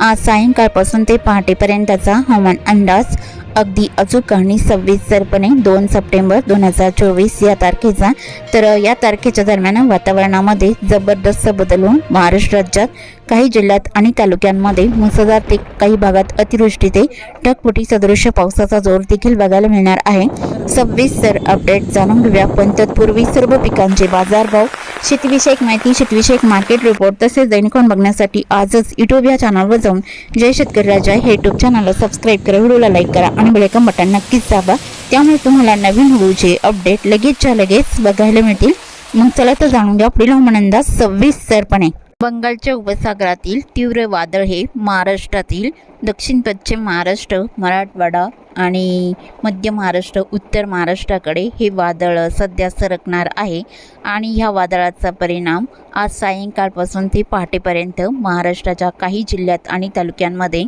आज सायंकाळपासून ते पहाटेपर्यंतचा हवामान अंदाज अगदी अचूक आणि सविस्तरपणे दोन सप्टेंबर दोन हजार चोवीस या तारखेचा. तर या तारखेच्या दरम्यान वातावरणामध्ये जबरदस्त बदल होऊन महाराष्ट्र राज्यात काही जिल्ह्यात आणि तालुक्यांमध्ये मुसळधार ते काही भागात अतिवृष्टी ते ढगफुटी सदृश्य पावसाचा जोर देखील बघायला मिळणार आहे. सविस्तर अपडेट जाणून घेऊया. पण तत्पूर्वी सर्व पिकांचे बाजारभाव. शेतीविषयक माहिती शेतीविषयक मार्केट रिपोर्ट तसेच दैनिकोन बघण्यासाठी आजच युट्यूब या चॅनलवर जाऊन जय शेतकरी राजा हे युट्यूब चॅनलला सबस्क्राईब करा व्हिडिओला लाईक करा आणि बेलकम बटन नक्कीच दाबा. त्यामुळे तुम्हाला नवीन व्हिडिओचे अपडेट लगेचच्या लगेच बघायला मिळतील. मग चला तर जाणून घ्या पुढील हवामान अंदाज बंगालच्या उपसागरातील तीव्र वादळ हे महाराष्ट्रातील दक्षिण पश्चिम महाराष्ट्र मराठवाडा आणि मध्य महाराष्ट्र उत्तर महाराष्ट्राकडे हे वादळ सध्या सरकणार आहे. आणि ह्या वादळाचा परिणाम आज सायंकाळपासून ते पहाटेपर्यंत महाराष्ट्राच्या काही जिल्ह्यात आणि तालुक्यांमध्ये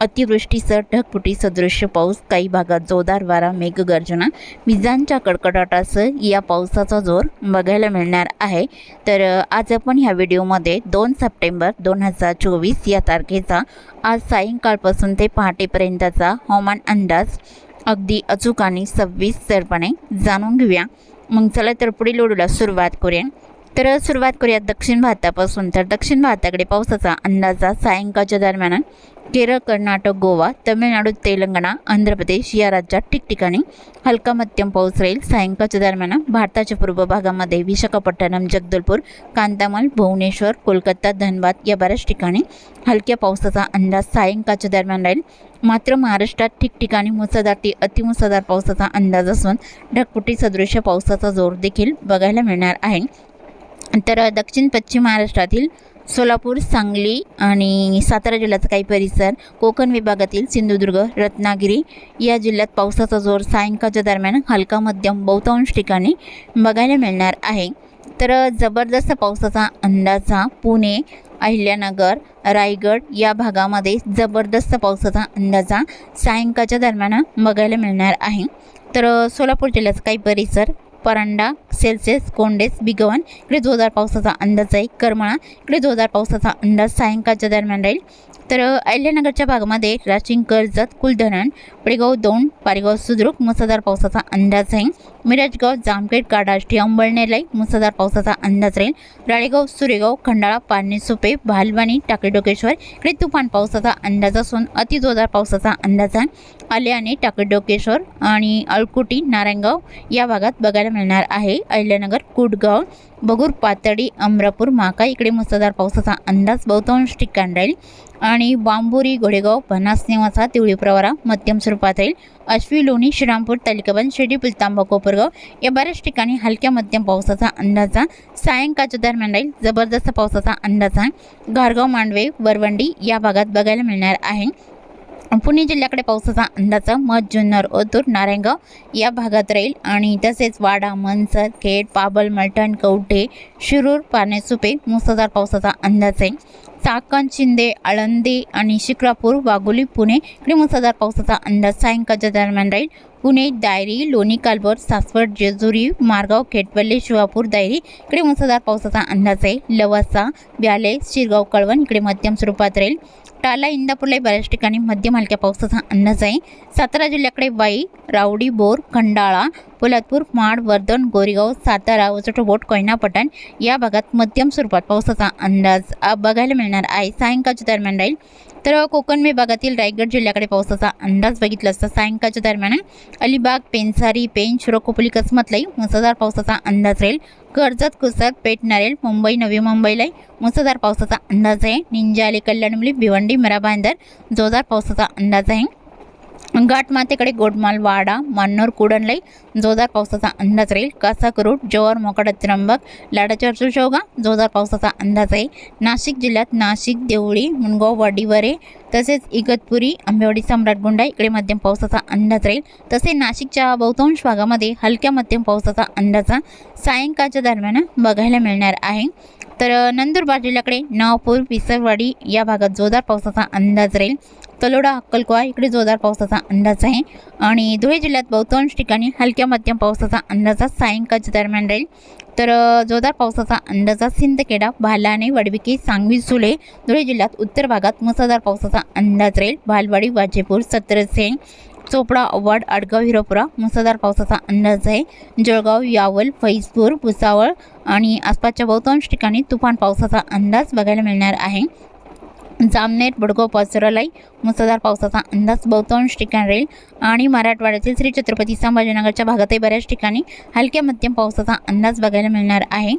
अतिवृष्टीसह ढगफुटी सदृश्य पाऊस काही भागात जोरदार वारा मेघगर्जना विजांच्या कडकडाटासह या पावसाचा जोर बघायला मिळणार आहे. तर आज आपण ह्या व्हिडिओमध्ये दोन सप्टेंबर दोन हजार चोवीस या तारखेचा आज सायंकाळपासून ते पहाटेपर्यंतचा हवामान अंदाज अगदी अचूक आणि सविस्तरपणे जाणून घेऊया. मग चला तर पुढील ओढूला सुरुवात करूया. तर सुरुवात करूया दक्षिण भारतापासून. तर दक्षिण भारताकडे पावसाचा अंदाजा सायंकाळच्या दरम्यान केरळ कर्नाटक गोवा तमिळनाडू तेलंगणा आंध्र प्रदेश या राज्यात ठिकठिकाणी हलका मध्यम पाऊस राहील. सायंकाळच्या दरम्यान भारताच्या पूर्व भागामध्ये विशाखापट्टणम जगदलपूर कांतामाल भुवनेश्वर कोलकाता धनबाद या बऱ्याच ठिकाणी हलक्या पावसाचा अंदाज सायंकाळच्या दरम्यान राहील. मात्र महाराष्ट्रात ठिकठिकाणी मुसळधार ते अतिमुसळधार पावसाचा अंदाज असून ढगपुटी सदृश्य पावसाचा जोर देखील बघायला मिळणार आहे. तर दक्षिण पश्चिम महाराष्ट्रातील सोलापूर सांगली आणि सातारा जिल्ह्याचा काही परिसर कोकण विभागातील सिंधुदुर्ग रत्नागिरी या जिल्ह्यात पावसाचा जोर सायंकाळच्या दरम्यान हलका मध्यम बहुतांश ठिकाणी बघायला मिळणार आहे. तर जबरदस्त पावसाचा अंदाजा पुणे अहिल्यानगर रायगड या भागामध्ये जबरदस्त पावसाचा अंदाजा सायंकाळच्या दरम्यान बघायला मिळणार आहे. तर सोलापूर जिल्ह्याचा काही परिसर परांडा सेल्सिअस कोंडेस बिगवन इकडे जोरदार पावसाचा अंदाज आहे. करमाळा इकडे जोरदार पावसाचा अंदाज सायंकाळच्या दरम्यान राहील. तर अहिल्यानगरच्या भागामध्ये राचिंग कर्जत कुलधरण पडेगाव दोन पारेगाव सुद्रुक मुसळधार पावसाचा अंदाज आहे. मिरजगाव जामखेड काडाष्टी अंबळनेरलाई मुसळधार पावसाचा अंदाज राहील. राळेगाव सुरेगाव खंडाळा पारणे सुपे भालवाणी टाकळी डोकेश्वर इकडे तुफान पावसाचा अंदाज असून अतिजोरदार पावसाचा अंदाज आहे. आले आणि टाकळी डोकेश्वर आणि अळकुटी नारायणगाव या भागात बघायला मिळणार आहे. अहिल्यानगर कुडगाव बगूर पातळी अमरापूर माका इकडे मुसळधार पावसाचा अंदाज बहुतांश ठिकाण राहील. आणि बांबोरी घोडेगाव बनास निवासा तिवळी प्रवारा मध्यम स्वरूपात राहील. अश्वी लोणी श्रीरामपूर तालिकाबंद शिर्डी पुलतांबा कोपरगाव या बऱ्याच ठिकाणी हलक्या मध्यम पावसाचा अंदाजा सायंकाळच्या दरम्यान राहील. जबरदस्त पावसाचा अंदाज आहे. गारगाव मांडवे वरवंडी या भागात बघायला मिळणार आहे. पुणे जिल्ह्याकडे पावसाचा अंदाज मध जुन्नर ओतूर नारायणगाव या भागात राहील. आणि तसेच वाडा मनसर खेड पाबल मलटण कवठे शिरूर पानेसुपे मुसळधार पावसाचा अंदाज आहे. चाकण शिंदे आळंदी आणि शिक्रापूर वाघोली पुणे इकडे मुसळधार पावसाचा अंदाज सायंकाळच्या दरम्यान राहील. पुणे दायरी लोणी कालभर सासवड जेजुरी मारगाव खेटवल्ले शिवापूर दायरी इकडे मुसळधार पावसाचा अंदाज आहे. लवासा ब्याले शिरगाव कळवण इकडे मध्यम स्वरूपात राहील. टाला इंदापूरला बऱ्याच ठिकाणी मध्यम हलक्या पावसाचा अंदाज आहे. सातारा जिल्ह्याकडे वाई रावडी बोर खंडाळा पोलादपूर माड वर्धन गोरेगाव सातारा वचटोबोट कोयना पठाण या भागात मध्यम स्वरूपात पावसाचा अंदाज बघायला मिळणार आहे. सायंकाळच्या दरम्यान राहील. तर कोकण विभागातील रायगड जिल्ह्याकडे पावसाचा अंदाज बघितला असता सायंकाळच्या दरम्यान अलिबाग पेनसारी पेंच रोकोपली कसमतलाही मुसळधार पावसाचा अंदाज राहील. कर्जत कुसत पेटणारेल मुंबई नवी मुंबईला मुसळधार पावसाचा अंदाज आहे. निंजाले कल्याणमुली भिवंडी मराबांदर जोरदार पावसाचा अंदाज आहे. घाटमातेकडे गोडमाल वाडा मान्नोर कुडणलाई जोरदार पावसाचा अंदाज राहील. कासाकरोड जोवर मोकाडा त्र्यंबक लाडाच्या शेवगा जोरदार पावसाचा अंदाज आहे. नाशिक जिल्ह्यात नाशिक देवळी मुनगाव वाडीवरे तसेच इगतपुरी आंबेवाडी सम्राटगुंडा इकडे मध्यम पावसाचा अंदाज राहील. तसे नाशिकच्या बहुतांश भागामध्ये हलक्या मध्यम पावसाचा अंदाज सायंकाळच्या दरम्यान बघायला मिळणार आहे. तर नंदुरबार जिल्ह्याकडे नावपूर विसरवाडी या भागात जोरदार पावसाचा अंदाज राहील. तलोडा अक्कलकुवा इकडे जोरदार पावसाचा अंदाज आहे. आणि धुळे जिल्ह्यात बहुतांश ठिकाणी हलक्या मध्यम पावसाचा अंदाज सायंकाळच्या दरम्यान राहील. तर जोरदार पावसाचा अंदाजात सिंदखेडा भालाने वडविकी सांगवी सुले धुळे जिल्ह्यात उत्तर भागात मुसळधार पावसाचा अंदाज राहील. भालवाडी वाजेपूर सत्रसेन चोपडा अव्वाड आडगाव हिरोपुरा मुसळधार पावसाचा अंदाज आहे. जळगाव यावल फैजपूर भुसावळ आणि आसपासच्या बहुतांश ठिकाणी तुफान पावसाचा अंदाज बघायला मिळणार आहे. जामनेर बुडगो पाचोरालाई मुसळधार पावसाचा अंदाज बहुतांश ठिकाणी राहील. आणि मराठवाड्यातील श्री छत्रपती संभाजीनगरच्या भागातही बऱ्याच ठिकाणी हलक्या मध्यम पावसाचा अंदाज बघायला मिळणार आहे.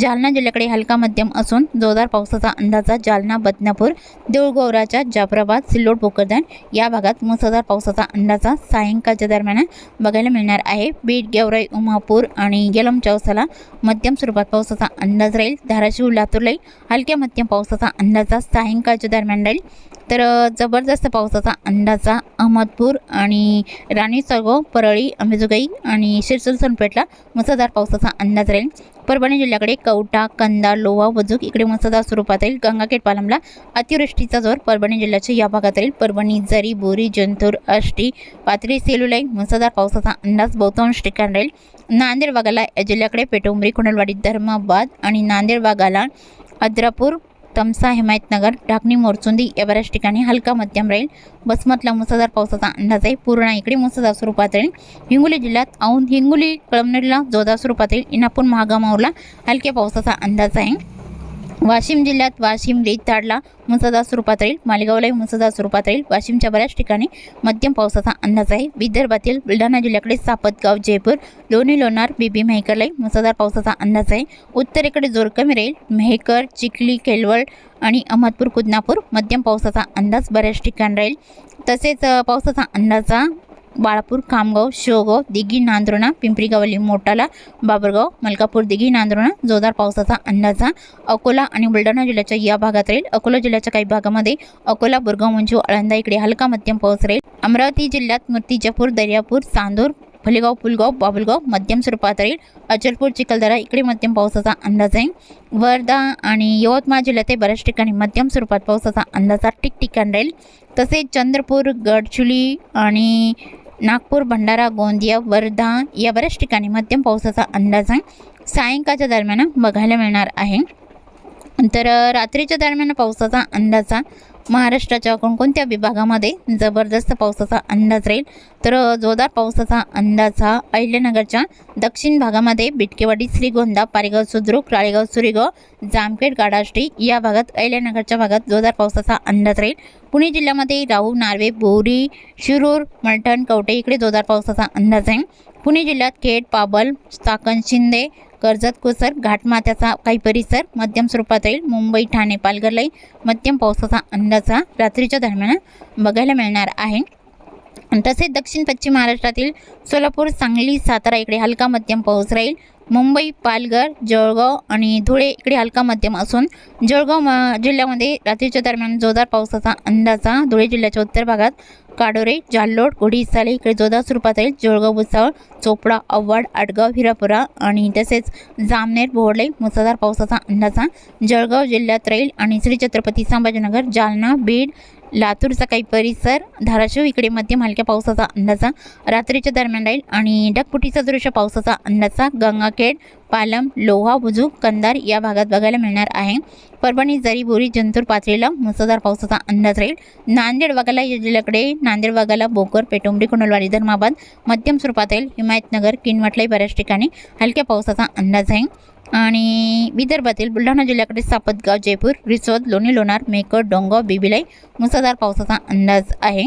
जालना जिल्ह्याकडे हलका मध्यम असून जोरदार पावसाचा अंदाजा जालना बदनापूर देऊळगौराच्या जाफराबाद सिल्लोड भोकरदन या भागात मुसळधार पावसाचा अंदाजा सायंकाळच्या दरम्यान बघायला मिळणार आहे. बीड गेवराई उमापूर आणि गेलम चौसाला मध्यम स्वरूपात पावसाचा अंदाज राहील. धाराशिव लातूरलाही हलक्या मध्यम पावसाचा अंदाजा सायंकाळच्या दरम्यान राहील तर जबरदस्त पावसाचा अंदाजा अहमदपूर आणि राणी सरगो परळी अंबेजोगाई आणि शिरसोल सोनपेठला मुसळधार पावसाचा अंदाज राहील. परभणी जिल्ह्याकडे कवटा कंदा लोवा वजूक इकडे मुसळधार स्वरूपात राहील. गंगाखेड पालमला अतिवृष्टीचा जोर परभणी जिल्ह्याच्या या भागात राहील. परभणी जरी बोरी जंतूर आष्टी पाथरी सेलुलाई मुसळधार पावसाचा अंदाज बहुतांश ठिकाणी राहील. नांदेड भागाला या जिल्ह्याकडे पेटोंबरी कुंडलवाडी धर्माबाद आणि नांदेड भागाला अद्रापूर तमसा हिमायतनगर ढाकणी मोरचुंदी या बऱ्याच ठिकाणी हलका मध्यम राहील. बसमतला मुसळधार पावसाचा अंदाज आहे. पूर्णा इकडे मुसळधार स्वरूपात राहील हिंगोली जिल्ह्यात औंध हिंगोली कळमनेरला जोरदार स्वरूपात येईल. इनापूर महागामावरला हलक्या पावसाचा अंदाज आहे. वाशिम जिल्ह्यात वाशिम रेताडला मुसळधार स्वरूपात राहील. मालेगावलाही मुसळधार स्वरूपात राहील. वाशिमच्या बऱ्याच ठिकाणी मध्यम पावसाचा अंदाज आहे. विदर्भातील बुलढाणा जिल्ह्याकडे सापतगाव जयपूर लोणी लोणार बीबी मेहकरलाही मुसळधार पावसाचा अंदाज आहे. उत्तरेकडे जोर कमी राहील. मेहकर चिखली केलवळ आणि अहमदपूर कुदनापूर मध्यम पावसाचा अंदाज बऱ्याच ठिकाणी राहील. तसेच पावसाचा अंदाजा बाळापूर खामगाव शेवगाव दिघी नांदुर्णा पिंपरी गावली मोटाला बाबरगाव मलकापूर दिघी नांदुर्णा जोरदार पावसाचा अंदाजा अकोला आणि बुलढाणा जिल्ह्याच्या या भागात राहील. अकोला जिल्ह्याच्या काही भागामध्ये अकोला बुरगाव मंजू आळंदा इकडे हलका मध्यम पाऊस राहील. अमरावती जिल्ह्यात मूर्तिजापूर दर्यापूर चांदूर फलेगाव पुलगाव बाबुलगाव मध्यम स्वरूपात राहील. अचलपूर चिखलदरा इकडे मध्यम पावसाचा अंदाज आहे. वर्धा आणि यवतमाळ जिल्ह्यातही बऱ्याच ठिकाणी मध्यम स्वरूपात पावसाचा अंदाजा ठिकठिकाण राहील. तसेच चंद्रपूर गडचुली आणि नागपूर भंडारा गोंदिया वर्धा या बऱ्याच ठिकाणी मध्यम पावसाचा अंदाज आहे. सायंकाळच्या दरम्यान बघायला मिळणार आहे. तर रात्रीच्या दरम्यान पावसाचा अंदाजा महाराष्ट्राच्या कोणकोणत्या विभागामध्ये जबरदस्त पावसाचा अंदाज राहील? तर जोरदार पावसाचा हा अहिल्यानगरच्या दक्षिण भागामध्ये बिटकेवाडी श्रीगोंदा पारेगाव सुद्रुक राळेगाव सुरेगाव जामखेड गाडाष्टी या भागात अहिल्यानगरच्या भागात जोरदार पावसाचा अंदाज राहील. पुणे जिल्ह्यामध्ये राहू नार्वे बोरी शिरूर मलठण कवटे इकडे जोरदार पावसाचा अंदाज आहे. पुणे जिल्ह्यात खेड पाबल चाकण शिंदे कर्जत कोसर घाटमाथ्याचा काही परिसर मध्यम स्वरूपात राहील. मुंबई ठाणे पालघरलाही मध्यम पावसाचा अंदाज हा रात्रीच्या दरम्यान बघायला मिळणार आहे. तसेच दक्षिण पश्चिम महाराष्ट्रातील सोलापूर सांगली सातारा इकडे हलका मध्यम पाऊस राहील. मुंबई पालघर जळगाव आणि धुळे इकडे हलका मध्यम असून जळगाव जिल्ह्यामध्ये रात्रीच्या दरम्यान जोरदार पावसाचा अंदाजा धुळे जिल्ह्याच्या उत्तर भागात काडोरे जाल्लोड घोडीसाले इकडे जोरदार स्वरूपात राहील जोळगाव भुसावळ चोपडा अव्वाड आडगाव हिरापुरा आणि तसेच जामनेर बोर्डले मुसळधार पावसाचा अंदाजा जळगाव जिल्ह्यात राहील आणि श्री छत्रपती संभाजीनगर जालना बीड लातूरचा काही परिसर धाराशिव इकडे मध्यम हलक्या पावसाचा अंदाजा रात्रीच्या दरम्यान राहील आणि ढगफुटीचा दृश्य पावसाचा अंदाजा गंगाखेड पालम लोहा बुजुक कंदार या भागात बघायला मिळणार आहे. परभणी जरी बोरी जंतूर पातळीला मुसळधार पावसाचा अंदाज राहील. नांदेड वाघाला या जिल्ह्याकडे नांदेड वाघाला बोकर पेटोंबडी कुंडलवाडी धर्माबाद मध्यम स्वरूपात येईल हिमायतनगर किनवटलाही बऱ्याच ठिकाणी हलक्या पावसाचा अंदाज आहे. आणि विदर्भातील बुलढाणा जिल्ह्याकडे सापतगाव जयपूर रिसोद लोणी लोणार मेकर डोंगाव बिबिलाई मुसळधार पावसाचा अंदाज आहे.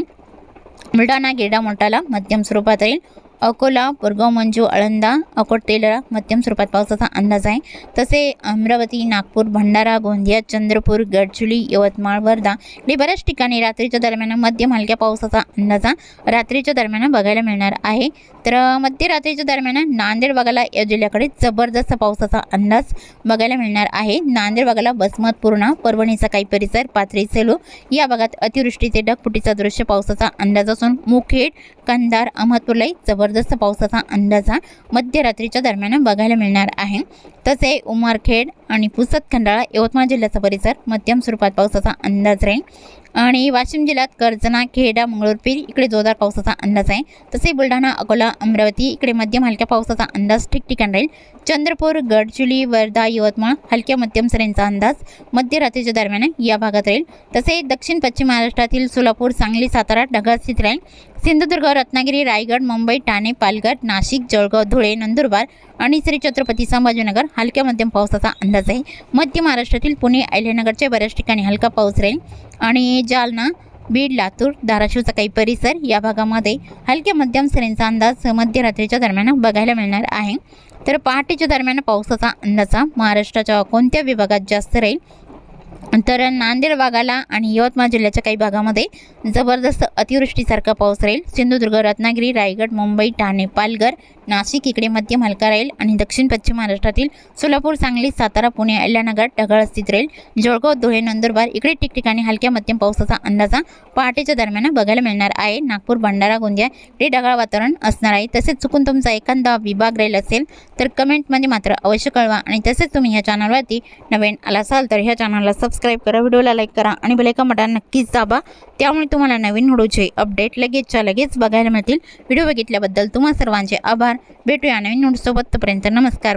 बुलढाणा गिरडा मोठाला मध्यम स्वरूपात राहील. अकोला बोरगाव मंजू आळंदा अकोट तेलरा मध्यम स्वरूपात पावसाचा अंदाज आहे. तसे अमरावती नागपूर भंडारा गोंदिया चंद्रपूर गडचुली यवतमाळ वर्धा हे बऱ्याच ठिकाणी रात्रीच्या दरम्यान मध्यम हलक्या पावसाचा अंदाज रात्रीच्या दरम्यान बघायला मिळणार आहे. तर मध्यरात्रीच्या दरम्यान नांदेड भागाला या जिल्ह्याकडे जबरदस्त पावसाचा अंदाज बघायला मिळणार आहे. नांदेड भागाला बसमत पूर्णा परभणीचा काही परिसर पाथरी सेलू या भागात अतिवृष्टीचे ढगफुटीचा दृश्य पावसाचा अंदाज असून मुखेड कंधार अहमदपूरलाही जबरदस्त पावसाचा अंदाजा मध्यरात्रीच्या दरम्यान बघायला मिळणार आहे. तसे उमरखेड आणि पुसद खंडाळा यवतमाळ जिल्ह्याचा परिसर मध्यम स्वरूपात पावसाचा अंदाज राहील. आणि वाशिम जिल्ह्यात कर्जना खेडा मंगळूरपीर इकडे जोरदार पावसाचा अंदाज आहे. तसे बुलढाणा अकोला अमरावती इकडे मध्यम हलक्या पावसाचा अंदाज ठिकठिकाण राहील. चंद्रपूर गडचुली वर्धा यवतमाळ हलक्या मध्यम सरींचा अंदाज मध्यरात्रीच्या दरम्यान या भागात राहील. तसे दक्षिण पश्चिम महाराष्ट्रातील सोलापूर सांगली सातारा ढगाळ स्थित राहील. सिंधुदुर्ग रत्नागिरी रायगड मुंबई ठाणे पालघर नाशिक जळगाव धुळे नंदुरबार आणि श्री छत्रपती संभाजीनगर. हलक्या मध्यम पावसाचा अंदाज आहे. मध्य महाराष्ट्रातील पुणे अहिल्यानगरच्या बऱ्याच ठिकाणी हलका पाऊस राहील. आणि जालना बीड लातूर धाराशिवचा काही परिसर या भागामध्ये हलक्या मध्यम सरींचा अंदाज मध्यरात्रीच्या दरम्यान बघायला मिळणार आहे. तर पहाटेच्या दरम्यान पावसाचा अंदाज महाराष्ट्राच्या कोणत्या विभागात जास्त राहील? तर नांदेड भागाला आणि यवतमाळ जिल्ह्याच्या काही भागामध्ये जबरदस्त अतिवृष्टीसारखा पाऊस राहील. सिंधुदुर्ग रत्नागिरी रायगड मुंबई ठाणे पालघर नाशिक इकडे मध्यम हलका राहील आणि दक्षिण पश्चिम महाराष्ट्रातील सोलापूर सांगली सातारा पुणे अल्लानगर ढगाळ स्थित राहील जळगाव धुळे नंदुरबार इकडे ठिकठिकाणी हलक्या मध्यम पावसाचा अंदाजा पहाटेच्या दरम्यान बघायला मिळणार आहे. नागपूर भंडारा गोंदिया इकडे ढगाळ वातावरण असणार आहे. तसेच चुकून तुमचा एखादा विभाग राहील असेल तर कमेंटमध्ये मात्र अवश्य कळवा आणि तसेच तुम्ही ह्या चॅनलवरती नवीन आला असाल तर ह्या चॅनलला सबस्क्राईब करा व्हिडिओला लाईक करा आणि बेलायकन बटन नक्कीच दाबा. त्यामुळे तुम्हाला नवीन व्हिडिओचे अपडेट लगेचच्या लगेच बघायला मिळतील. व्हिडिओ बघितल्याबद्दल तुम्हा सर्वांचे आभार. भेटूया नवीन व्हिडिओसोबत तोपर्यंत नमस्कार